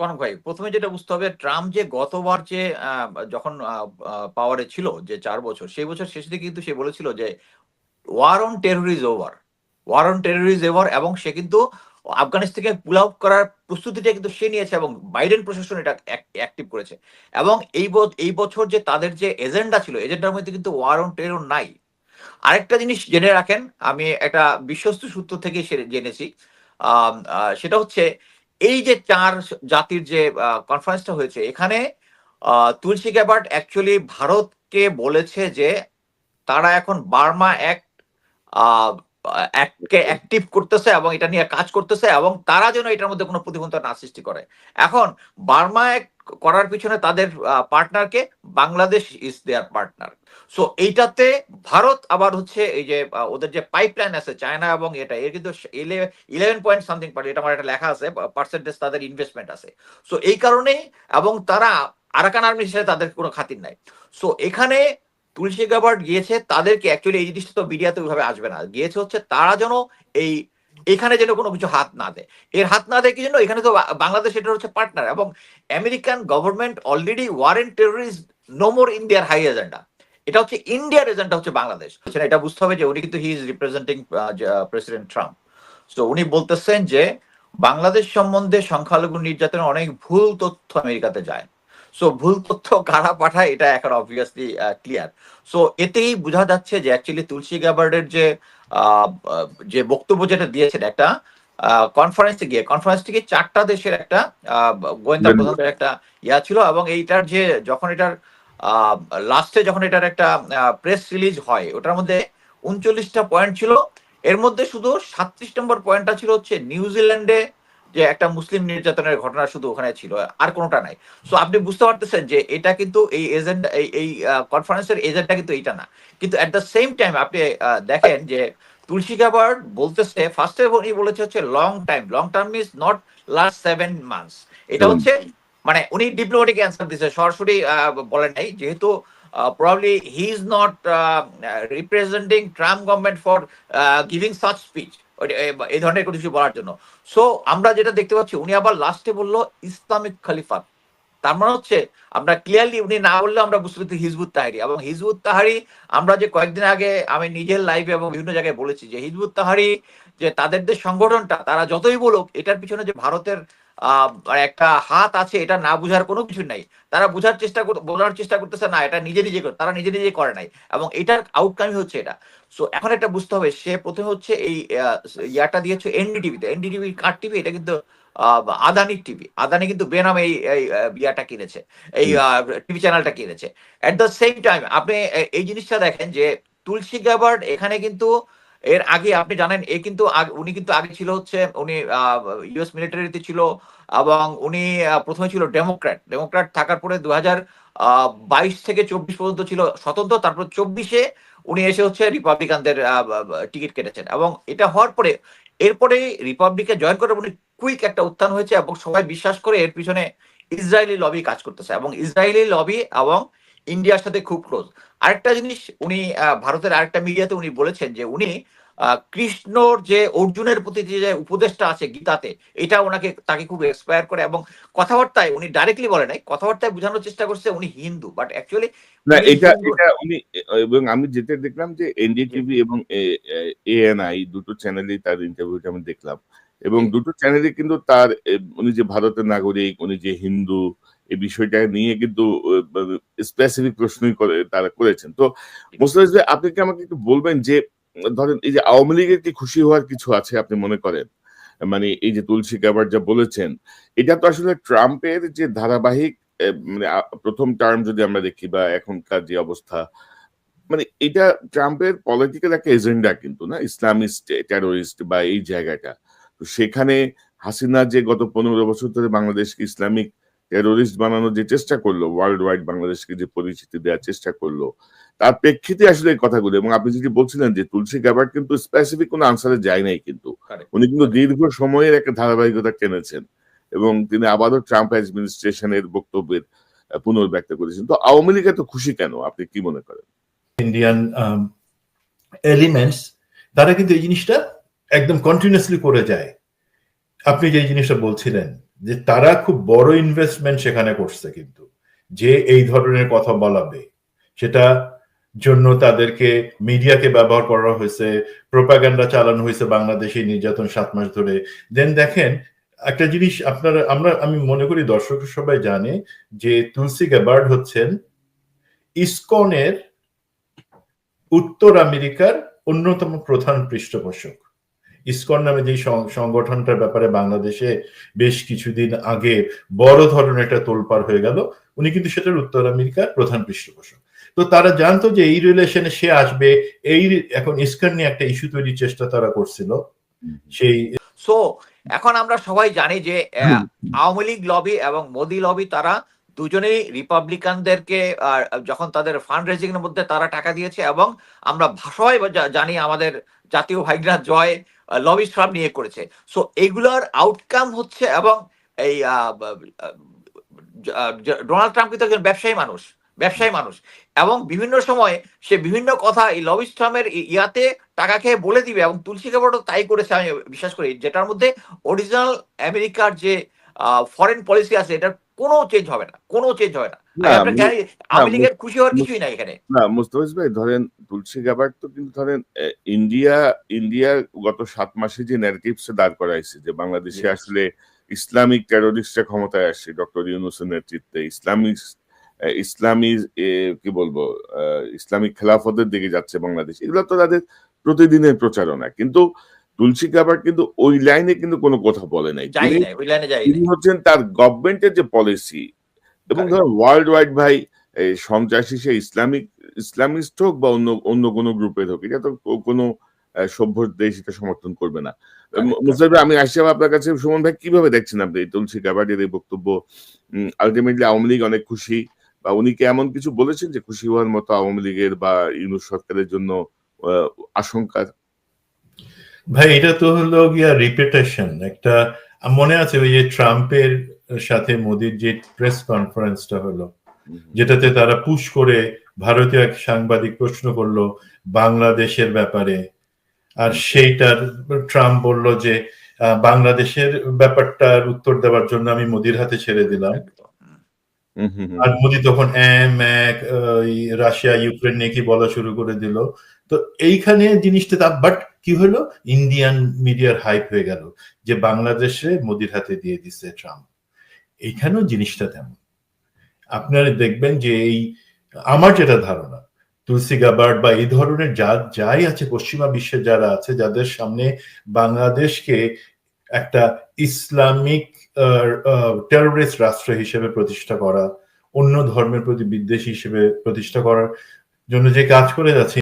কনক ভাই, প্রথমে যেটা বুঝতে হবে, ট্রাম্প যে গতবার যে যখন পাওয়ারে ছিল যে চার বছর, সেই বছর শেষে কিন্তু সে বলেছিল যে war on terror is over war on terror is over এবং সে কিন্তু আফগানিস্তান থেকে পুল আউট করার প্রস্তুতিটা কিন্তু সে নিয়েছে এবং বাইডেন প্রশাসন এটা অ্যাক্টিভ করেছে এবং এই এই বছর যে তাদের যে এজেন্ডা ছিল এজেন্ডার মধ্যে কিন্তু ওয়ার অন টেরর নাই। আরেকটা জিনিস জেনে রাখেন, আমি একটা বিশ্বস্ত সূত্র থেকে জেনেছি সেটা হচ্ছে এই যে চার জাতির যে কনফারেন্সটা হয়েছে, এখানে তুলসী গ্যাবার্ট অ্যাকচুয়ালি ভারতকে বলেছে যে, তারা এখন বার্মা অ্যাক্ট অ্যাক্টকে অ্যাক্টিভ করতেছে এবং এটা নিয়ে কাজ করতেছে এবং তারা যেন এটার মধ্যে কোনো প্রতিবন্ধক না সৃষ্টি করে। এখন বার্মা অ্যাক্ট করার পিছনে তাদের পার্টনারকে Bangladesh is their partner so এইটাতে ভারত আবার হচ্ছে এই যে ওদের যে পাইপলাইন আছে চায়না এবং এটা, এর কিন্তু ইলেভেন পয়েন্ট সামথিং এটা আমার একটা লেখা আছে পার্সেন্টেজ তাদের ইনভেস্টমেন্ট আছে। সো এই কারণেই এবং তারা আরাকান আর্মি হিসেবে তাদের কোনো খাতির নাই। সো এখানে তুলসী গাবার্ড গিয়েছে, তাদেরকে অ্যাকচুয়ালি এই জিনিসটা তো মিডিয়াতে ওইভাবে আসবে না। গিয়েছে হচ্ছে তারা যেন এই এখানে যেন কোনো কিছু হাত না দেয়। এর হাত না দেয় কি জন্য? এখানে তো বাংলাদেশ এটা হচ্ছে পার্টনার এবং American government already war on terrorist no more ইন্ডিয়ার হাই এজেন্ডা এটা হচ্ছে ইন্ডিয়ার এজেন্ডা হচ্ছে বাংলাদেশ। এটা বুঝতে হবে যে উনি কিন্তু he is representing President Trump তো উনি বলতেছেন যে বাংলাদেশ সম্বন্ধে সংখ্যালঘু নির্যাতনের অনেক ভুল তথ্য আমেরিকাতে যায়। সো ভুল তথ্য কারা পাঠায় এটা এখন অবভিয়াসলি ক্লিয়ার সো এতেই বোঝা যাচ্ছে যে অ্যাকচুয়ালি তুলসী গ্যাবার্ডের যে যে বক্তব্য যেটা দিয়েছেন একটা কনফারেন্সে গিয়ে কনফারেন্স থেকে চারটা দেশের একটা আহ, গোয়েন্দা গোয়েন্দা। প্রধানদের একটা ইয়া ছিল এবং এইটার যে যখন এটার লাস্টে যখন এটার একটা প্রেস রিলিজ হয় ওটার মধ্যে উনচল্লিশটা পয়েন্ট ছিল এর মধ্যে শুধু সাতত্রিশ নম্বর পয়েন্টটা ছিল হচ্ছে নিউজিল্যান্ডে যে একটা মুসলিম নির্যাতনের ঘটনা শুধু ওখানে ছিল আর কোনোটা নাই। সো আপনি বুঝতে পারতেছেন যে এটা কিন্তু এই এজেন্ডা এই কনফারেন্সের এজেন্ডা কিন্তু এইটা না। কিন্তু এট দ্য সেম টাইম আপনি দেখেন যে তুলসী গাবার্ড বলতেছে ফার্স্টে উনি বলেছে হচ্ছে long time long term is not last seven months এটা হচ্ছে মানে উনি ডিপ্লোমেটিক অ্যান্সার দিচ্ছে সরাসরি বলেন নাই। যেহেতু probably he is not representing Trump government for giving such speech এই ধরনের কোনো কিছু বলার জন্য। সো আমরা যেটা দেখতে পাচ্ছি, উনি আবার লাস্টে বলল, ইসলামিক খালিফা তার মানে হচ্ছে, আমরা ক্লিয়ারলি উনি না বললে আমরা বুঝতে পারছি হিজবুত তাহারি। এবং হিজবুত তাহারি, আমরা যে কয়েকদিন আগে আমি নিজের লাইফে এবং বিভিন্ন জায়গায় বলেছি যে, হিজবুত তাহারি, যে তাদের যে সংগঠনটা, তারা যতই বলুক, এটার পিছনে যে ভারতের একটা হাত আছে এটা না বুঝার কোনো কিছু নাই। তারা বুঝার চেষ্টা বোঝার চেষ্টা করতেছে না এটা নিজে নিজে করে তারা নিজে নিজে করে নাই। এবং এটার আউটকামই হচ্ছে এটা। সো এখন একটা বুঝতে হবে সে প্রথমে হচ্ছে এই আহ, ইয়াটা দিয়েছে এনডিটিভিতে এনডিটিভি কার টিভি এটা কিন্তু আহ, আদানি টিভি আদানি কিন্তু বেনামে এই ইয়াটা কিনেছে। এই টিভি চ্যানেলটা কিনেছে। এট দ্য সেম টাইম আপনি এই জিনিসটা দেখেন যে তুলসী গ্যাবার্ড এখানে কিন্তু এর আগে আপনি জানেন, এ কিন্তু উনি কিন্তু আগে ছিল হচ্ছে, উনি ইউএস মিলিটারিতে ছিল এবং উনি প্রথমে ছিল ডেমোক্র্যাট। ডেমোক্র্যাট থাকার পরে দু বাইশ থেকে চব্বিশ পর্যন্ত ছিল স্বতন্ত্র। তারপর চব্বিশে উনি এসে হচ্ছে রিপাবলিকানদের টিকিট কেটেছেন এবং এটা হওয়ার পরে এরপরে রিপাবলিকে জয়েন করে উনি কুইক একটা উত্থান হয়েছে এবং সবাই বিশ্বাস করে এর পিছনে ইসরায়েলি লবি কাজ করতেছে এবং ইসরায়েলি লবি এবং ইন্ডিয়ার সাথে খুব ক্লোজ আরেকটা জিনিস উনি আহ, ভারতের আরেকটা মিডিয়াতে উনি বলেছেন যে উনি আহ, কৃষ্ণর যে অর্জুনের প্রতি যে উপদেশটা আছে গীতাতে এটা ওনাকে তাকে খুব এক্সপায়ার করে এবং কথাবার্তায় উনি ডাইরেক্টলি বলে নাই কথাবার্তায় বোঝানোর চেষ্টা করছে উনি হিন্দু বাট অ্যাকচুয়ালি না এটা এটা উনি এবং আমি যেটা দেখলাম যে এনডিটিভি এবং এএনআই দুটো চ্যানেলেই তার ইন্টারভিউটা আমি দেখলাম। এবং দুটো চ্যানেলে কিন্তু তার উনি যে ভারতের নাগরিক উনি যে হিন্দু এই বিষয়টা নিয়ে কিন্তু স্পেসিফিক প্রশ্নই করে, তারা করেছেন। তো মোস্তাফিজ ভাই, আপনি কি আমাকে একটু বলবেন যে, ধরেন এই যে আওয়ামী লীগের কি খুশি হওয়ার কিছু আছে আপনি মনে করেন? মানে এই যে তুলসী গাবার যা বলেছেন, এটা তো আসলে ট্রাম্পের যে ধারাবাহিক মানে প্রথম টার্ম যদি আমরা দেখি বা এখনকার যে অবস্থা মানে এটা ট্রাম্পের পলিটিক্যাল একটা এজেন্ডা কিন্তু, না? ইসলামিস্ট টেরোরিস্ট বা এই জায়গাটা। তো সেখানে হাসিনা যে গত পনেরো বছর ধরে বাংলাদেশকে ইসলামিক টেরোরিস্ট বানানোর যে চেষ্টা করল ওয়ার্ল্ড ওয়াইড বাংলাদেশকে যে পরিচিতি দেওয়ার চেষ্টা করল তার প্রেক্ষিতে আসলে এই কথাগুলো এবং আপনি যদি বলছিলেন যে তুলসী গাবার কিন্তু স্পেসিফিক কোনো আনসারে যায় নাই কিন্তু। উনি কিন্তু দীর্ঘ সময়ের একটা ধারাবাহিকতা টেনেছেন এবং তিনি আবারও ট্রাম্প অ্যাডমিনিস্ট্রেশনের বক্তব্যের পুনর্ব্যক্ত করেছেন। তো আওয়ামী লীগ এত খুশি কেন? আপনি কি মনে করেন? ইন্ডিয়ান এলিমেন্টস তারা কিন্তু এই জিনিসটা একদম কন্টিনিউসলি করে যায়। আপনি যে জিনিসটা বলছিলেন, যে তারা খুব বড় ইনভেস্টমেন্ট সেখানে করছে কিন্তু। যে এই ধরনের কথা বলাবে সেটা জন্য তাদেরকে মিডিয়াকে ব্যবহার করা হয়েছে, প্রোপাগান্ডা চালানো হয়েছে বাংলাদেশে নির্যাতন সাত মাস ধরে। দেন দেখেন, একটা জিনিস আপনারা, আমরা, আমি মনে করি দর্শক সবাই জানে যে তুলসী গ্যাবার্ড হচ্ছেন ইসকনের উত্তর আমেরিকার অন্যতম প্রধান পৃষ্ঠপোষক। ইসকন নামে যে সংগঠনটার ব্যাপারে বাংলাদেশে বেশ কিছুদিন আগে বড় ধরনের একটা তোলপাড় হয়ে গেল। উনি কিন্তু সেটার উত্তর আমেরিকার প্রধান পৃষ্ঠপোষক। তো তারা জানতো যে এই রিলেশনে সে আসবে এই এখন ইসকন নিয়ে একটা ইস্যু তৈরির চেষ্টা তারা করছিল। সেই সো এখন আমরা সবাই জানি যে আহ, আওয়ামী লীগ লবি এবং মোদি লবি তারা দুজনেই রিপাবলিকানদেরকে আহ, যখন তাদের ফান্ড রেজিং এর মধ্যে তারা টাকা দিয়েছে এবং আমরা ভাষায় জানি আমাদের জাতীয় ভাইগনা জয় লবি ফার্ম নিয়ে করেছে। সো এগুলোর আউটকাম হচ্ছে এবং এই ডোনাল্ড ট্রাম্প কিন্তু একজন ব্যবসায়ী মানুষ ব্যবসায়ী মানুষ। এবং বিভিন্ন সময় সে বিভিন্ন কথা এই লবিস ট্রাম্পের ইয়াতে টাকা খেয়ে বলে দিবে এবং তুলসী কাপড়ও তাই করেছে আমি বিশ্বাস করি। যেটার মধ্যে অরিজিনাল আমেরিকার যে ফরেন পলিসি আছে এটার কোনো চেঞ্জ হবে না কোনো চেঞ্জ হবে না। না, আমি আপনাকে জানি, আওয়ামী লীগের খুশি হওয়ার কিছুই নাই এখানে। না মুস্তাফিজ ভাই ধরেন তুলসী গাবার্ড তো কিন্তু ধরেন ইন্ডিয়া ইন্ডিয়া গত সাত মাসে যে ন্যারেটিভস দাঁড় করাইছে যে বাংলাদেশে আসলে ইসলামিক টেরোরিস্টরা ক্ষমতায় আসছে ডক্টর ইউনুসের নেতৃত্বে। ইসলামিক ইসলামী কি বলব ইসলামিক খেলাফতের দিকে যাচ্ছে বাংলাদেশ। এগুলো তো তাদের প্রতিদিনের প্রচারণা। কিন্তু তুলসী গাবার্ড কিন্তু ওই লাইনে কিন্তু কোনো কথা বলে নাই। তিনি- হচ্ছেন তার গভর্নমেন্টের যে পলিসি এবং. ধর ওয়ার্ল্ড ওয়াইড ভাই সন্ত্রাসী সে ইসলামিক ইসলামিস্ট হোক বা অন্য অন্য কোনো গ্রুপের হোক এটা তো কোনো সভ্য দেশ এটা সমর্থন করবে না। আমি আসছি আপনার কাছে। সুমন ভাই কীভাবে দেখছেন আপনি তুলসী গাবার্ডের এই বক্তব্য? আলটিমেটলি আওয়ামী লীগ অনেক খুশি বা উনি কি এমন কিছু বলেছেন যে খুশি হওয়ার মতো আওয়ামী লীগের বা ইউনুস সরকারের জন্য আশঙ্কা ভাই এটা তো হলো গিয়া রিপিটেশন একটা মনে আছে ওই যে ট্রাম্পের সাথে মোদির যে প্রেস কনফারেন্সটা হলো যেটাতে তারা পুশ করে ভারতীয় এক সাংবাদিক প্রশ্ন করল বাংলাদেশের ব্যাপারে। আর সেইটার ট্রাম্প বলল যে বাংলাদেশের ব্যাপারটার উত্তর দেওয়ার জন্য আমি মোদির হাতে ছেড়ে দিলাম। আর মোদি তখন এম, এক রাশিয়া, ইউক্রেন নিয়ে কি বলা শুরু করে দিল। তো এইখানে জিনিসটা তা বাট কি হলো? ইন্ডিয়ান মিডিয়ার হাইপ হয়ে গেল যে বাংলাদেশে মোদির হাতে দিয়ে দিছে ট্রাম্প এইখানেও জিনিসটা তেমন। আপনারা দেখবেন যে এই, আমার যেটা ধারণা, তুলসী গাবার্ড বা এই ধরনের যা, যাই আছে, পশ্চিমা বিশ্বে যারা আছে, যাদের সামনে বাংলাদেশকে একটা ইসলামিক টেরোরিস্ট রাষ্ট্র হিসেবে প্রতিষ্ঠা করা, অন্য ধর্মের প্রতি বিদ্বেষ হিসেবে প্রতিষ্ঠা করার জন্য যে কাজ করে যাচ্ছে